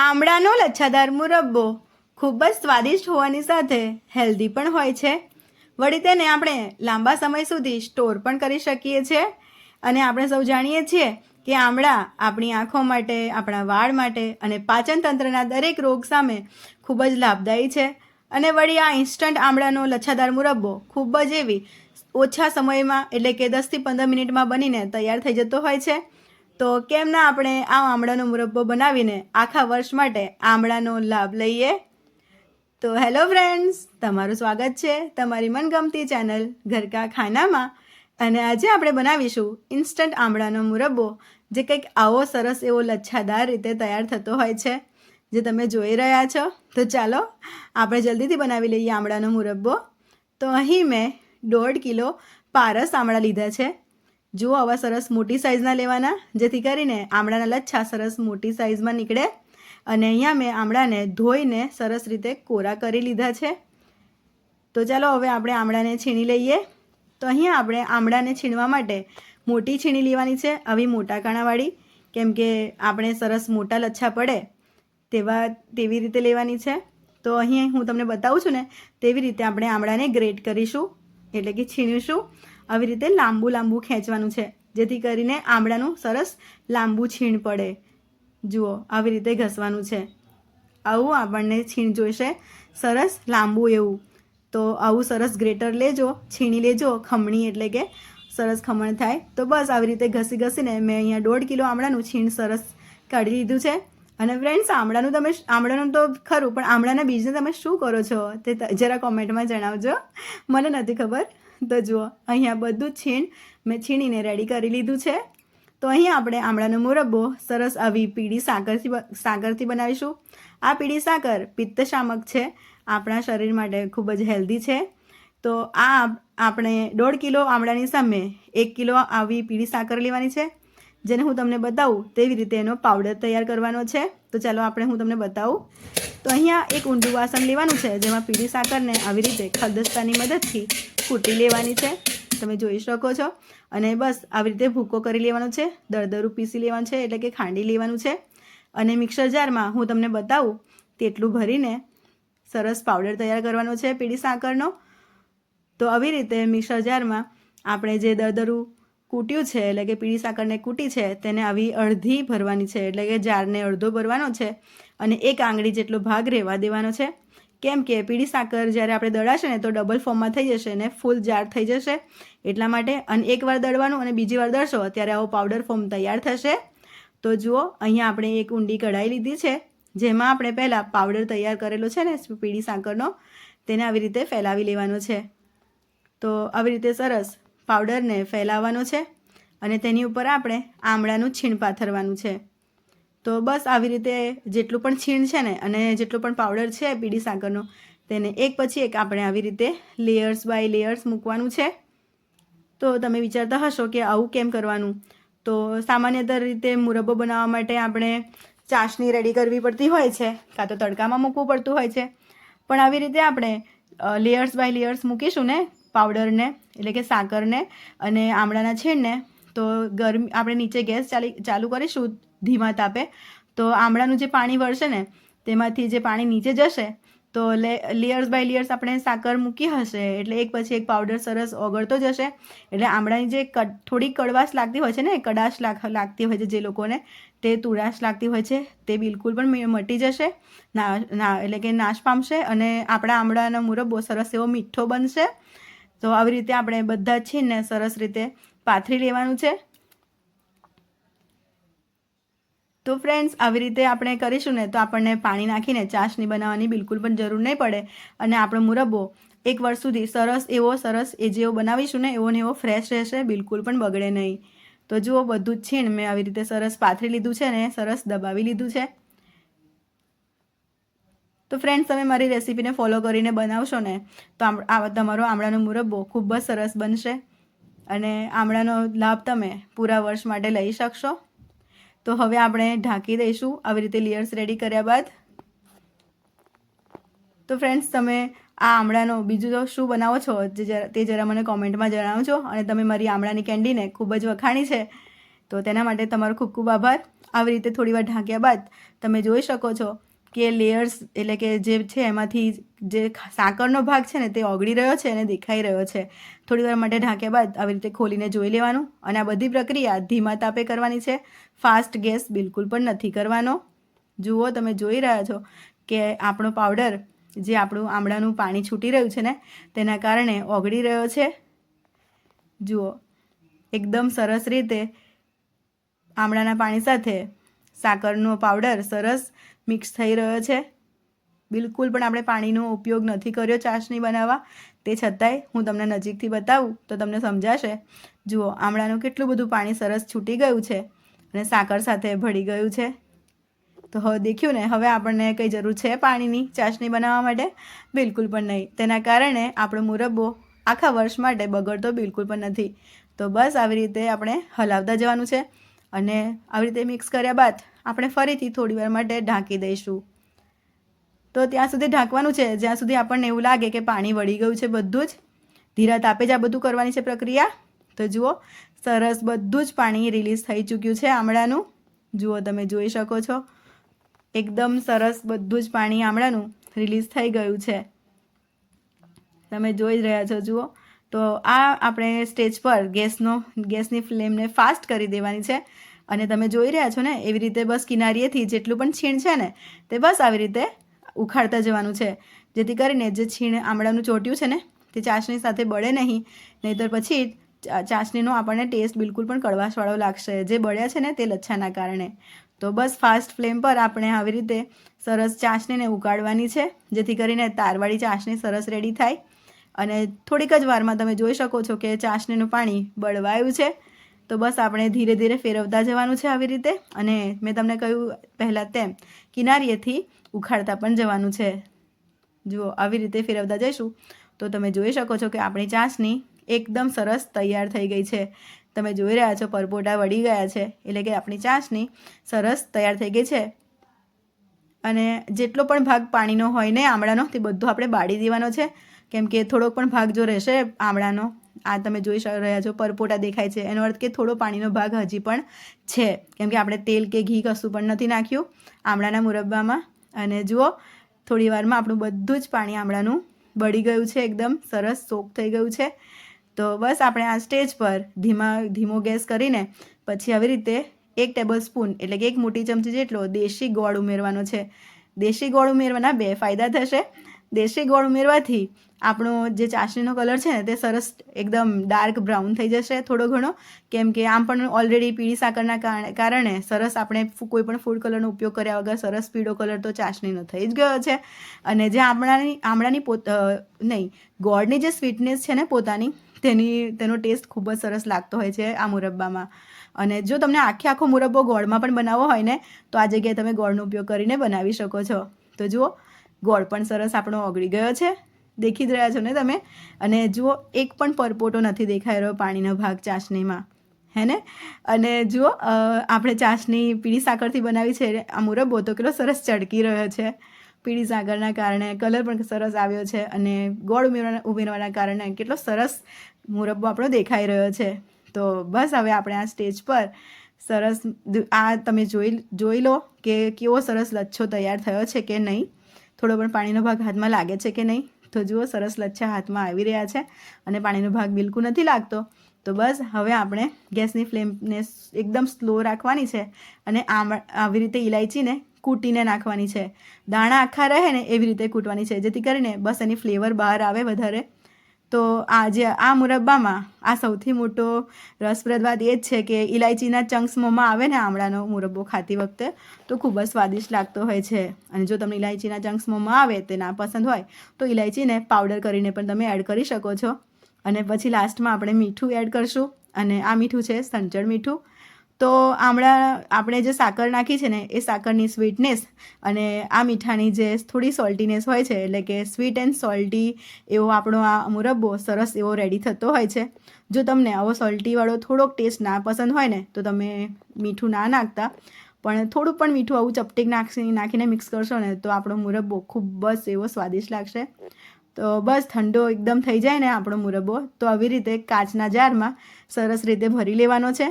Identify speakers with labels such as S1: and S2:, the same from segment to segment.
S1: આમળાનો લચ્છાદાર મુરબ્બો ખૂબ જ સ્વાદિષ્ટ હોવાની સાથે હેલ્ધી પણ હોય છે. વળી તેને આપણે લાંબા સમય સુધી સ્ટોર પણ કરી શકીએ છીએ. અને આપણે સૌ જાણીએ છીએ કે આમળા આપણી આંખો માટે, આપણા વાળ માટે અને પાચનતંત્રના દરેક રોગ સામે ખૂબ જ લાભદાયી છે. અને વળી આ ઇન્સ્ટન્ટ આમળાનો લચ્છાદાર મુરબ્બો ખૂબ જ એવી ઓછા સમયમાં એટલે કે દસથી પંદર મિનિટમાં બનીને તૈયાર થઈ જતો હોય છે. તો કેમ ના આપણે આ આમળાનો મુરબ્બો બનાવીને આખા વર્ષ માટે આમળાનો લાભ લઈએ? તો હેલો ફ્રેન્ડ્સ, તમારું સ્વાગત છે તમારી મનગમતી ચેનલ ઘરકા ખાનામાં. અને આજે આપણે બનાવીશું ઇન્સ્ટન્ટ આમળાનો મુરબ્બો, જે કંઈક આવો સરસ એવો લચ્છાદાર રીતે તૈયાર થતો હોય છે, જે તમે જોઈ રહ્યા છો. તો ચાલો, આપણે જલ્દીથી બનાવી લઈએ આમળાનો મુરબ્બો. તો અહીં મેં દોઢ કિલો પારસ આમળા લીધા છે. જુઓ આવા સરસ મોટી સાઇઝના લેવાના. જેથી કરીને આમળાના લચ્છા સરસ મોટી સાઇઝમાં નીકળે. અને અહીંયા મેં આમળાને ધોઈને સરસ રીતે કોરા કરી લીધા છે. તો ચાલો હવે આપણે આમળાને છીણી લઈએ. તો અહીંયા આપણે આમળાને છીણવા માટે મોટી છીણી લેવાની છે, આવી મોટા કાણાવાળી. કેમ કે આપણે સરસ મોટા લચ્છા પડે તેવા, તેવી રીતે લેવાની છે. તો અહીં હું તમને બતાવું છું ને, તેવી રીતે આપણે આમળાને ગ્રેટ કરીશું. એટલે કે છીણીશું. આવી રીતે લાંબુ લાંબુ ખેંચવાનું છે, જેથી કરીને આમળાનું સરસ લાંબુ છીણ પડે. જુઓ, આવી રીતે ઘસવાનું છે. આવું આપણને છીણ જોઈશે. સરસ લાંબુ એવું. તો આવું સરસ ગ્રેટર લેજો, છીણી લેજો, ખમણી એટલે કે સરસ ખમણ થાય. તો બસ આવી રીતે ઘસી ઘસીને મેં અહીંયા દોઢ કિલો આમળાનું છીણ સરસ કાઢી લીધું છે. અને ફ્રેન્ડ્સ આમળાનું તમે આમળાનું તો ખરું, પણ આમળાના બીજને તમે શું કરો છો? તે જરા કોમેન્ટમાં જણાવજો. મને નથી ખબર. તો જુઓ, અહીંયા બધું છીણ મેં છીણીને રેડી કરી લીધું છે. તો અહીં આપણે આમળાનો મુરબ્બો સરસ આવી પીળી સાકરથી સાકરથી બનાવીશું. આ પીળી સાકર પિત્તશામક છે. આપણા શરીર માટે ખૂબ જ હેલ્ધી છે. તો આ આપણે દોઢ કિલો આમળાની સામે એક કિલો આવી પીળી સાકર લેવાની છે. જેને હું તમને બતાવું તેવી રીતે એનો પાવડર તૈયાર કરવાનો છે. તો ચાલો આપણે હું તમને બતાવું. તો અહીંયા એક ઊંડું વાસણ લેવાનું છે, જેમાં પીળી સાકરને આવી રીતે ખલદસ્તાની મદદથી કૂટી લેવાની છે. તમે જોઈ શકો છો. અને બસ આવી રીતે ભૂકો કરી લેવાનો છે. દરદરું પીસી લેવાનું છે, એટલે કે ખાંડી લેવાનું છે. અને મિક્સર જારમાં હું તમને બતાવું તેટલું ભરીને સરસ પાવડર તૈયાર કરવાનો છે પીળી સાકરનો તો આવી રીતે મિક્સર જારમાં આપણે જે દરદરું કૂટ્યું છે, એટલે કે પીળી સાકરને કૂટી છે, તેને આવી અડધી ભરવાની છે, એટલે કે જારને અડધો ભરવાનો છે. અને એક આંગળી જેટલો ભાગ રહેવા દેવાનો છે. કેમ કે પીળી સાકર જ્યારે આપણે દળાશે ને તો ડબલ ફોર્મમાં થઈ જશે ને ફૂલ જાર થઈ જશે. એટલા માટે અને એકવાર દળવાનું અને બીજી વાર દળશો, ત્યારે આવો પાવડર ફોર્મ તૈયાર થશે. તો જુઓ, અહીંયા આપણે એક ઊંડી કઢાઈ લીધી છે, જેમાં આપણે પહેલાં પાવડર તૈયાર કરેલો છે ને પીળી સાકરનો, તેને આવી રીતે ફેલાવી લેવાનો છે. તો આવી રીતે સરસ પાવડરને ફેલાવવાનો છે અને તેની ઉપર આપણે આમળાનું છીણ પાથરવાનું છે. તો બસ આવી રીતે જેટલું પણ છીણ છે ને અને જેટલો પણ પાવડર છે પીડી સાકરનો તેને એક પછી એક આપણે આવી રીતે લેયર્સ બાય લેયર્સ મૂકવાનું છે. તો તમે વિચારતા હશો કે આવું કેમ કરવાનું? તો સામાન્યતર રીતે મુરબ્બો બનાવવા માટે આપણે ચાસણી રેડી કરવી પડતી હોય છે, કાં તો તડકામાં મૂકવું પડતું હોય છે. પણ આવી રીતે આપણે લેયર્સ બાય લેયર્સ મૂકીશું ને પાવડરને એટલે કે સાકરને અને આમળાના છીણને, તો ગરમી, આપણે નીચે ગેસ ચાલી, ચાલુ કરીશું ધીમા તાપે. તો આમળાનું જે પાણી વળશે ને, તેમાંથી જે પાણી નીચે જશે, તો લેયર્સ બાય લેયર્સ આપણે સાકર મૂકી હશે. એટલે એક પછી એક પાવડર સરસ ઓગળતો જશે. એટલે આમળાની જે થોડી કડવાશ લાગતી હોય છે ને કડાશ લાગ લાગતી હોય છે જે લોકોને, તે તુરાશ લાગતી હોય છે, તે બિલકુલ પણ મટી જશે. ના એટલે કે નાશ પામશે અને આપણા આમળાનો બહુ સરસ એવો મીઠો બનશે. તો આવી રીતે આપણે બધા જ છીણને સરસ રીતે પાથરી લેવાનું છે. તો ફ્રેન્ડ્સ આવી રીતે આપણે કરીશું ને તો આપણને પાણી નાખીને ચાસણી બનાવવાની બિલકુલ પણ જરૂર નહીં પડે. અને આપણો મુરબ્બો એક વર્ષ સુધી સરસ એવો સરસ એ જેવો બનાવીશું ને એવો ને એવો ફ્રેશ રહેશે, બિલકુલ પણ બગડે નહીં. તો જુઓ બધું જ છીણ મેં આવી રીતે સરસ પાથરી લીધું છે ને, સરસ દબાવી લીધું છે. તો ફ્રેન્ડ્સ તમે મારી રેસીપીને ફોલો કરીને બનાવશો ને, તો તમારો આમળાનો મુરબ્બો ખૂબ જ સરસ બનશે. અને આમળાનો લાભ તમે પૂરા વર્ષ માટે લઈ શકશો. તો હવે આપણે ઢાંકી દઈશું. આવી રીતે લેયર્સ રેડી કર્યા બાદ. તો ફ્રેન્ડ્સ તમે આ આમળાનો બીજું તો શું બનાવો છો? જે તે જરા મને કોમેન્ટમાં જણાવજો અને તમે મારી આમળાની કેન્ડીને ખૂબ જ વખાણી છે. તો તેના માટે તમારો ખૂબ ખૂબ આભાર. આવી રીતે થોડીવાર ઢાંક્યા બાદ તમે જોઈ શકો છો. કે લેયર્સ એટલે કે જે છે એમાંથી જે સાકરનો ભાગ છે ને તે ઓગળી રહ્યો છે અને દેખાઈ રહ્યો છે. થોડી વાર માટે ઢાંક્યા બાદ આવી રીતે ખોલીને જોઈ લેવાનું અને આ બધી પ્રક્રિયા ધીમા તાપે કરવાની છે. ફાસ્ટ ગેસ બિલકુલ પણ નથી કરવાનો. જુઓ તમે જોઈ રહ્યા છો કે આપણો પાવડર જે આપણું આમળાનું પાણી છૂટી રહ્યું છે ને તેના કારણે ઓગળી રહ્યો છે. જુઓ, એકદમ સરસ રીતે આમળાના પાણી સાથે સાકરનો પાવડર સરસ મિક્સ થઈ રહ્યો છે. બિલકુલ પણ આપણે પાણીનો ઉપયોગ નથી કર્યો ચાસણી બનાવવા. તે છતાંય હું તમને નજીકથી બતાવું તો તમને સમજાશે. જુઓ, આમળાનું કેટલું બધું પાણી સરસ છૂટી ગયું છે અને સાકર સાથે ભળી ગયું છે. તો હવે દેખ્યું ને, હવે આપણને કંઈ જરૂર છે પાણીની ચાસણી બનાવવા માટે? બિલકુલ પણ નહીં. તેના કારણે આપણો મુરબ્બો આખા વર્ષ માટે બગડતો બિલકુલ પણ નથી. તો બસ આવી રીતે આપણે હલાવતા જવાનું છે. અને આવી રીતે મિક્સ કર્યા બાદ આપણે ફરીથી થોડી વાર માટે ઢાંકી દઈશું. તો ત્યાં સુધી ઢાંકવાનું છે. જ્યાં સુધી આપણને એવું લાગે કે પાણી વળી ગયું છે બધું જ, ધીરા તાપે જ આ બધું કરવાની છે પ્રક્રિયા. તો જુઓ, સરસ બધું જ પાણી રિલીઝ થઈ ચૂક્યું છે આમળાનું. જુઓ, તમે જોઈ શકો છો. એકદમ સરસ બધું જ પાણી આમળાનું રિલીઝ થઈ ગયું છે. તમે જોઈ જ રહ્યા છો, જુઓ. તો આ આપણે સ્ટેજ પર ગેસનો, ગેસની ફ્લેમને ફાસ્ટ કરી દેવાની છે. અને તમે જોઈ રહ્યા છો ને, એવી રીતે બસ કિનારીએથી જેટલું પણ છીણ છે ને, તે બસ આવી રીતે ઉખાડતા જવાનું છે. જેથી કરીને જે છીણ આમળાનું ચોટ્યું છે ને, તે ચાસણી સાથે બળે નહીં. નહીંતર પછી ચાસણીનો આપણને ટેસ્ટ બિલકુલ પણ કડવાશવાળો લાગશે. જે બળ્યા છે ને, તે લચ્છાના કારણે. તો બસ ફાસ્ટ ફ્લેમ પર આપણે આવી રીતે સરસ ચાસણીને ઉકાળવાની છે. જેથી કરીને તારવાળી ચાસણી સરસ રેડી થાય. અને થોડીક જ વારમાં તમે જોઈ શકો છો કે ચાસણીનું પાણી બળવાયું છે. તો બસ આપણે ધીરે ધીરે ફેરવતા જવાનું છે આવી રીતે. અને મેં તમને કહ્યું પહેલાં તેમ, કિનારીએથી ઉખાડતા પણ જવાનું છે. જુઓ, આવી રીતે ફેરવતા જઈશું. તો તમે જોઈ શકો છો કે આપણી ચાસણી એકદમ સરસ તૈયાર થઈ ગઈ છે. તમે જોઈ રહ્યા છો, પરપોટા વળી ગયા છે. એટલે કે આપણી ચાસણી સરસ તૈયાર થઈ ગઈ છે. અને જેટલો પણ ભાગ પાણીનો હોય ને આમળાનો, તે બધો આપણે બાળી દેવાનો છે. કેમ કે થોડોક પણ ભાગ જો રહેશે આમળાનો, આ તમે જોઈ રહ્યા છો, પરપોટા દેખાય છે. એનો અર્થ કે થોડો પાણીનો ભાગ હજી પણ છે. કેમ કે આપણે તેલ કે ઘી કશું પણ નથી નાખ્યું આમળાના મુરબ્બામાં. અને જુઓ, થોડી વારમાં આપણું બધું જ પાણી આમળાનું બળી ગયું છે એકદમ, સરસ સોક થઈ ગયું છે. તો બસ આપણે આ સ્ટેજ પર ધીમા, ધીમો ગેસ કરીને પછી આવી રીતે એક ટેબલ સ્પૂન એટલે કે એક મોટી ચમચી જેટલો દેશી ગોળ ઉમેરવાનો છે. દેશી ગોળ ઉમેરવાના બે ફાયદા થશે. દેશી ગોળ ઉમેરવાથી આપણો જે ચાસણીનો કલર છે ને તે સરસ એકદમ ડાર્ક બ્રાઉન થઈ જશે થોડો ઘણો. કેમ કે આમ પણ ઓલરેડી પીળી સાકરના કારણે સરસ આપણે કોઈ પણ ફૂડ કલરનો ઉપયોગ કર્યા વગર સરસ પીળો કલર તો ચાસણીનો થઈ જ ગયો છે. અને જે આમળાની આમળાની પોત નહીં, ગોળની જે સ્વીટનેસ છે ને પોતાની, તેની, તેનો ટેસ્ટ ખૂબ જ સરસ લાગતો હોય છે આ મુરબ્બામાં. અને જો તમને આખે આખો મુરબ્બો ગોળમાં પણ બનાવવો હોય ને, તો આ જગ્યાએ તમે ગોળનો ઉપયોગ કરીને બનાવી શકો છો. તો જુઓ, ગોળ પણ સરસ આપણો ઓગળી ગયો છે. દેખી જ રહ્યા છો ને તમે? અને જુઓ, એક પણ પરપોટો નથી દેખાઈ રહ્યો પાણીનો ભાગ ચાસણીમાં. હે ને? અને જુઓ આપણે ચાસણી પીળી સાકરથી બનાવી છે આ મુરબ્બો તો કેટલો સરસ ચડકી રહ્યો છે. પીળી સાકરના કારણે કલર પણ સરસ આવ્યો છે અને ગોળ ઉમેરવાના ઉમેરવાના કારણે કેટલો સરસ મુરબ્બો આપણો દેખાઈ રહ્યો છે. તો બસ હવે આપણે આ સ્ટેજ પર સરસ આ તમે જોઈ જોઈ લો કે કેવો સરસ લચ્છો તૈયાર થયો છે કે નહીં. થોડો પણ પાણીનો ભાગ હાથમાં લાગે છે કે નહીં? તો જુઓ સરસ લચ્છા હાથમાં આવી રહ્યા છે અને પાણીનો ભાગ બિલકુલ નથી લાગતો. તો બસ હવે આપણે ગેસની ફ્લેમને એકદમ સ્લો રાખવાની છે અને આમ આવી રીતે ઇલાયચીને કૂટીને નાખવાની છે. દાણા આખા રહે ને એવી રીતે કૂટવાની છે જેથી કરીને બસ એની ફ્લેવર બહાર આવે વધારે. તો આ જે આ મુરબ્બામાં આ સૌથી મોટો રસપ્રદ વાત એ જ છે કે ઇલાયચીના ચંક્સ મોંમાં આવે ને આમળાનો મુરબ્બો ખાતી વખતે, તો ખૂબ જ સ્વાદિષ્ટ લાગતો હોય છે. અને જો તમને ઇલાયચીના ચંક્સ મોંમાં આવે તે ના પસંદ હોય, તો ઇલાયચીને પાવડર કરીને પણ તમે એડ કરી શકો છો. અને પછી લાસ્ટમાં આપણે મીઠું એડ કરશું. અને આ મીઠું છે સંચળ મીઠું. તો આમળા આપણે જે સાકર નાખી છે ને, એ સાકરની સ્વીટનેસ અને આ મીઠાની જે થોડી સોલ્ટીનેસ હોય છે, એટલે કે સ્વીટ એન્ડ સોલ્ટી એવો આપણો આ મુરબ્બો સરસ એવો રેડી થતો હોય છે. જો તમને આવો સોલ્ટીવાળો થોડોક ટેસ્ટ ના પસંદ હોય ને, તો તમે મીઠું ના નાખતા. પણ થોડું પણ મીઠું આવું ચપટીક નાખી, નાખીને મિક્સ કરશો ને, તો આપણો મુરબ્બો ખૂબ જ એવો સ્વાદિષ્ટ લાગશે. તો બસ ઠંડો એકદમ થઈ જાય ને આપણો મુરબ્બો તો આવી રીતે કાચના જારમાં સરસ રીતે ભરી લેવાનો છે.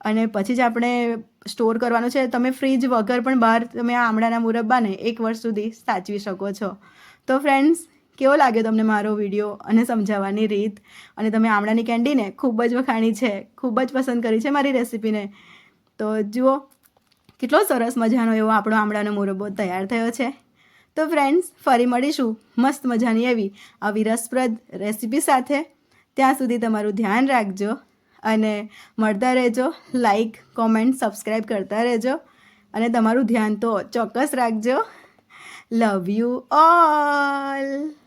S1: અને પછી જ આપણે સ્ટોર કરવાનું છે. તમે ફ્રીજ વગર પણ બહાર તમે આમળાના મુરબ્બાને એક વર્ષ સુધી સાચવી શકો છો. તો ફ્રેન્ડ્સ કેવો લાગ્યો તમને મારો વીડિયો અને સમજાવવાની રીત? અને તમે આમળાની કેન્ડીને ખૂબ જ વખાણી છે. ખૂબ જ પસંદ કરી છે મારી રેસિપીને તો જુઓ, કેટલો સરસ મજાનો એવો આપણો આમળાનો મુરબ્બો તૈયાર થયો છે. તો ફ્રેન્ડ્સ ફરી મળીશું મસ્ત મજાની એવી આવી રસપ્રદ રેસિપી સાથે. ત્યાં સુધી તમારું ધ્યાન રાખજો. અને મળતા રહેજો લાઈક કોમેન્ટ સબસ્ક્રાઈબ કરતા રહેજો અને તમારું ધ્યાન તો ચોક્કસ રાખજો. Love you all